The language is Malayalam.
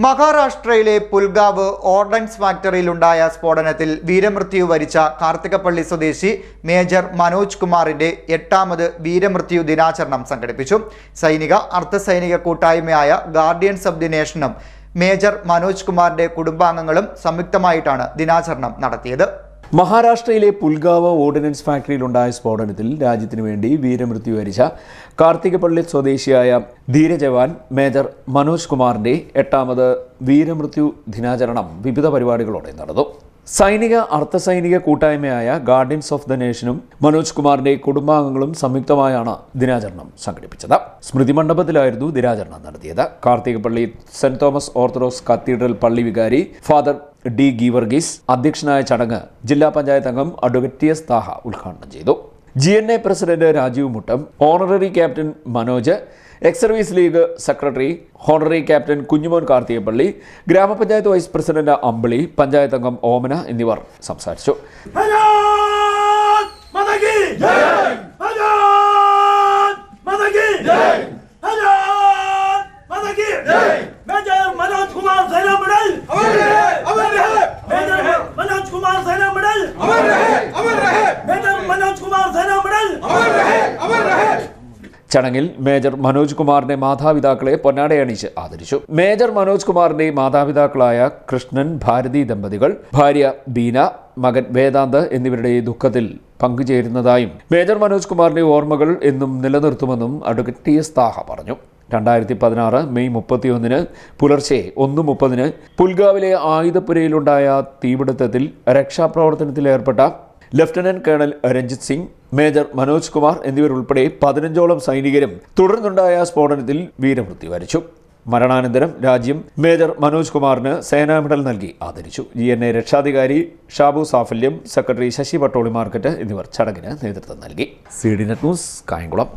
മഹാരാഷ്ട്രയിലെ പുൽഗാവ് ഓർഡൻസ് ഫാക്ടറിയിലുണ്ടായ സ്ഫോടനത്തിൽ വീരമൃത്യു വരിച്ച കാർത്തികപ്പള്ളി സ്വദേശി മേജർ മനോജ് കുമാറിന്റെ എട്ടാമത് വീരമൃത്യു ദിനാചരണം സംഘടിപ്പിച്ചു. സൈനിക അർദ്ധസൈനിക കൂട്ടായ്മയായ ഗാർഡിയൻസ് ഓഫ് ദി നേഷനും മേജർ മനോജ് കുമാറിന്റെ കുടുംബാംഗങ്ങളും സംയുക്തമായിട്ടാണ് ദിനാചരണം നടത്തിയത്. മഹാരാഷ്ട്രയിലെ പുൽഗാവ് ഓർഡിനൻസ് ഫാക്ടറിയിലുണ്ടായ സ്ഫോടനത്തിൽ രാജ്യത്തിനു വേണ്ടി വീരമൃത്യു വരിച്ച കാർത്തികപ്പള്ളി സ്വദേശിയായ ധീരജവാൻ മേജർ മനോജ് കുമാറിന്റെ എട്ടാമത് വീരമൃത്യു ദിനാചരണം വിവിധ പരിപാടികളോടെ നടന്നു. സൈനിക അർദ്ധസൈനിക കൂട്ടായ്മയായ ഗാർഡിയൻസ് ഓഫ് ദ നേഷനും മനോജ് കുമാറിന്റെ കുടുംബാംഗങ്ങളും സംയുക്തമായാണ് ദിനാചരണം സംഘടിപ്പിച്ചത്. സ്മൃതി മണ്ഡപത്തിലായിരുന്നു ദിനാചരണം നടത്തിയത്. Karthikappally saint Thomas orthodox cathedral പള്ളി വികാരി ഫാദർ ഡി ഗീവർഗീസ് അധ്യക്ഷനായ ചടങ്ങ് ജില്ലാ പഞ്ചായത്ത് അംഗം അഡ്വക്കേറ്റ് എസ് താഹ ഉദ്ഘാടനം ചെയ്തു. G N A president Rajeev Muttom honorary captain Manoj ex service league secretary honorary captain Kunjumon Karthikappally ഗ്രാമപഞ്ചായത്ത് വൈസ് പ്രസിഡന്റ് അമ്പിളി പഞ്ചായത്ത് അംഗം ഓമന എന്നിവർ സംസാരിച്ചു. Yeah! कुमार सेना मेडल अमर रहे अमर रहे मेजर मनोज कुमार सेना मेडल अमर रहे अमर रहे ചടങ്ങിൽ മേജർ മനോജ് കുമാറിന്റെ മാതാപിതാക്കളെ പൊന്നാടയണിച്ച് ആദരിച്ചു മേജർ മനോജ് കുമാറിന്റെ മാതാപിതാക്കളായ കൃഷ്ണൻ ഭാരതി ദമ്പതികൾ ഭാര്യ ബീന മകൻ വേദാന്ത് എന്നിവരുടെ ദുഃഖത്തിൽ പങ്കുചേരുന്നതായും മേജർ മനോജ് കുമാറിന്റെ ഓർമ്മകൾ എന്നും നിലനിർത്തുമെന്നും അഡ്വക്കേറ്റ് ടി എസ് താഹ പറഞ്ഞു രണ്ടായിരത്തി പതിനാറ് മെയ് മുപ്പത്തിയൊന്നിന് പുലർച്ചെ ഒന്ന് മുപ്പതിന് പുൽഗാവിലെ ആയുധപ്പുരയിലുണ്ടായ തീപിടുത്തത്തിൽ രക്ഷാപ്രവർത്തനത്തിൽ ഏർപ്പെട്ട lieutenant colonel Ranjith Singh major Manoj Kumar എന്നിവരുൾപ്പെടെ പതിനഞ്ചോളം സൈനികരും തുടർന്നുണ്ടായ സ്ഫോടനത്തിൽ വീരമൃത്യു വരിച്ചു. മരണാനന്തരം രാജ്യം മേജർ മനോജ് കുമാറിന് സേനാ മെഡൽ നൽകി ആദരിച്ചു. ജി എൻ എ രക്ഷാധികാരി ഷാബു സാഫല്യം സെക്രട്ടറി ശശി പട്ടോളി മാർക്കറ്റ് എന്നിവർ ചടങ്ങിന് നേതൃത്വം നൽകി. C D net news Kayamkulam.